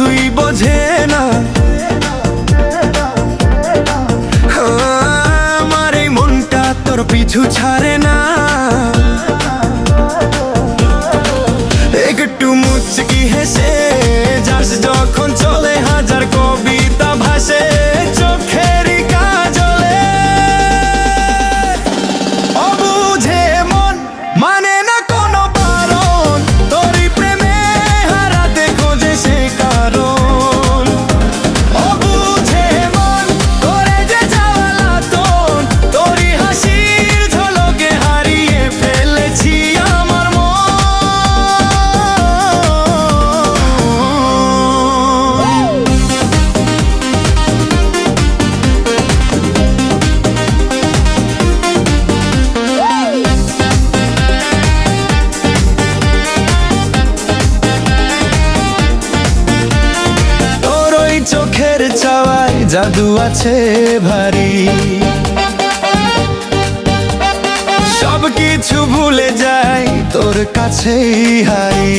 কিছুই বোঝে চোখের চাওয়ায় জাদু আছে ভারী। সব কিছু ভুলে যায় তোর কাছেই হারি।